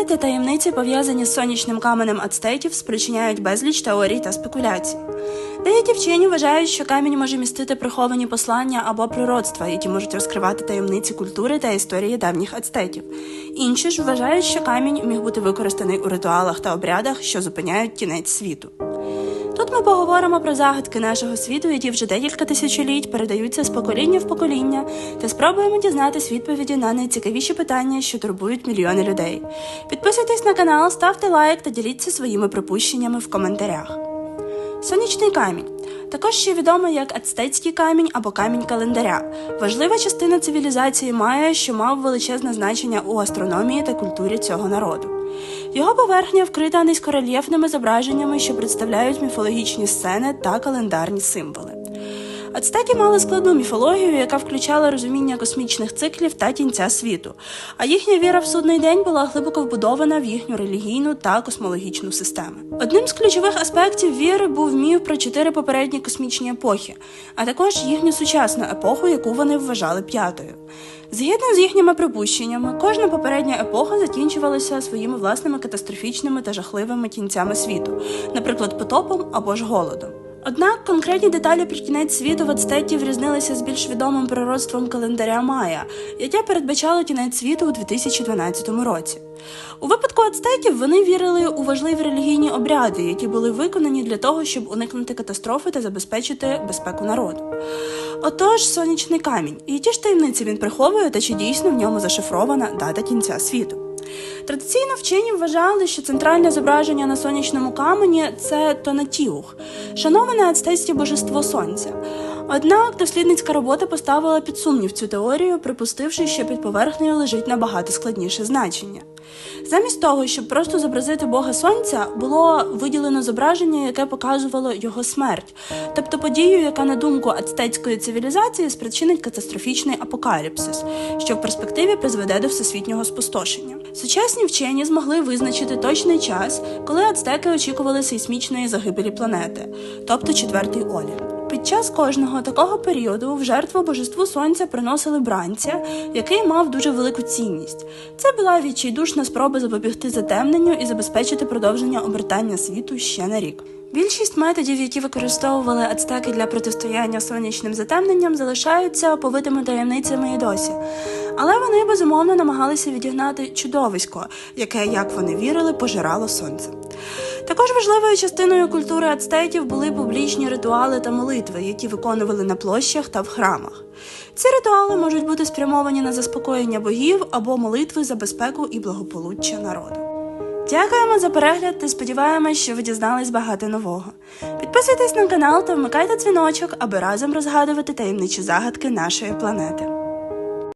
Легенди таємниці, пов'язані з сонячним каменем ацтеків, спричиняють безліч теорій та спекуляцій. Деякі вчені вважають, що камінь може містити приховані послання або пророцтва, які можуть розкривати таємниці культури та історії давніх ацтеків. Інші ж вважають, що камінь міг бути використаний у ритуалах та обрядах, що зупиняють кінець світу. Ми поговоримо про загадки нашого світу, які вже декілька тисячоліть передаються з покоління в покоління, та спробуємо дізнатись відповіді на найцікавіші питання, що турбують мільйони людей. Підписуйтесь на канал, ставте лайк та діліться своїми припущеннями в коментарях. Сонячний камінь. Також ще відомий як ацтецький камінь або камінь календаря. Важлива частина цивілізації Майя, що мав величезне значення у астрономії та культурі цього народу. Його поверхня вкрита низькорельєфними зображеннями, що представляють міфологічні сцени та календарні символи. Ацтеки мали складну міфологію, яка включала розуміння космічних циклів та кінця світу, а їхня віра в судний день була глибоко вбудована в їхню релігійну та космологічну систему. Одним з ключових аспектів віри був міф про чотири попередні космічні епохи, а також їхню сучасну епоху, яку вони вважали п'ятою. Згідно з їхніми припущеннями, кожна попередня епоха закінчувалася своїми власними катастрофічними та жахливими кінцями світу, наприклад, потопом або ж голодом. Однак конкретні деталі про кінець світу в ацтеків різнилися з більш відомим пророцтвом календаря Майя, яке передбачало кінець світу у 2012 році. У випадку ацтеків вони вірили у важливі релігійні обряди, які були виконані для того, щоб уникнути катастрофи та забезпечити безпеку народу. Отож, сонячний камінь, і ті ж таємниці він приховує, та чи дійсно в ньому зашифрована дата кінця світу. Традиційно вчені вважали, що центральне зображення на сонячному камені це Тонатіух, шановане ацтецьке божество сонця. Однак дослідницька робота поставила під сумнів цю теорію, припустивши, що під поверхнею лежить набагато складніше значення. Замість того, щоб просто зобразити Бога Сонця, було виділено зображення, яке показувало його смерть, тобто подію, яка, на думку ацтецької цивілізації, спричинить катастрофічний апокаліпсис, що в перспективі призведе до всесвітнього спустошення. Сучасні вчені змогли визначити точний час, коли ацтеки очікували сейсмічної загибелі планети, тобто четвертий Олімп. Під час кожного такого періоду в жертву божеству сонця приносили бранця, який мав дуже велику цінність. Це була відчайдушна спроба запобігти затемненню і забезпечити продовження обертання світу ще на рік. Більшість методів, які використовували ацтеки для протистояння сонячним затемненням, залишаються оповитими таємницями і досі. Але вони безумовно намагалися відігнати чудовисько, яке, як вони вірили, пожирало сонце. Також важливою частиною культури ацтеків були публічні ритуали та молитви, які виконували на площах та в храмах. Ці ритуали можуть бути спрямовані на заспокоєння богів або молитви за безпеку і благополуччя народу. Дякуємо за перегляд та сподіваємось, що ви дізнались багато нового. Підписуйтесь на канал та вмикайте дзвіночок, аби разом розгадувати таємничі загадки нашої планети.